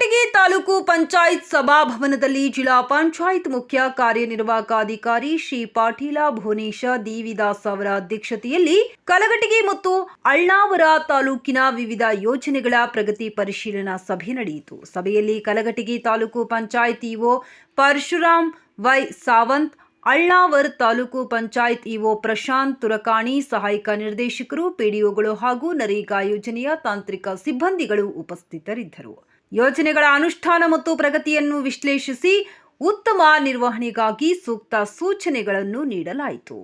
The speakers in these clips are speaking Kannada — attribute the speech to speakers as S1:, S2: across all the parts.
S1: ಕಲಘಟಗಿ ತಾಲೂಕು ಪಂಚಾಯತ್ ಸಭಾಭವನದಲ್ಲಿ ಜಿಲ್ಲಾ ಪಂಚಾಯತ್ ಮುಖ್ಯ ಕಾರ್ಯನಿರ್ವಾಹಕ ಅಧಿಕಾರಿ ಶ್ರೀ ಪಾಟೀಲ ಭುವನೇಶ ದೇವಿದಾಸ್ ಅವರ ಅಧ್ಯಕ್ಷತೆಯಲ್ಲಿ ಕಲಘಟಗಿ ಮತ್ತು ಅಳ್ನಾವರ ತಾಲೂಕಿನ ವಿವಿಧ ಯೋಜನೆಗಳ ಪ್ರಗತಿ ಪರಿಶೀಲನಾ ಸಭೆ ನಡೆಯಿತು. ಸಭೆಯಲ್ಲಿ Kalaghatagi taluk panchayat EO Parashuram Y Sawant, Alnavar taluk panchayat EO Prashant Turakani, ಸಹಾಯಕ ನಿರ್ದೇಶಕರು ಪಿಡಿಒಗಳು ಹಾಗೂ ನರೇಗಾ ಯೋಜನೆಯ ತಾಂತ್ರಿಕ ಸಿಬ್ಬಂದಿಗಳು ಉಪಸ್ಥಿತರಿದ್ದರು. ಯೋಜನೆಗಳ ಅನುಷ್ಠಾನ ಮತ್ತು ಪ್ರಗತಿಯನ್ನು ವಿಶ್ಲೇಷಿಸಿ ಉತ್ತಮ ನಿರ್ವಹಣೆಗಾಗಿ ಸೂಕ್ತ ಸೂಚನೆಗಳನ್ನು ನೀಡಲಾಯಿತು.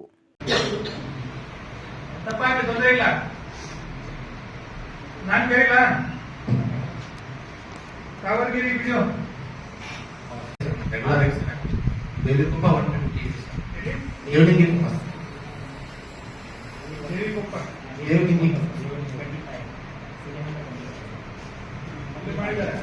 S2: ಮಾಡಿದ್ದಾರೆ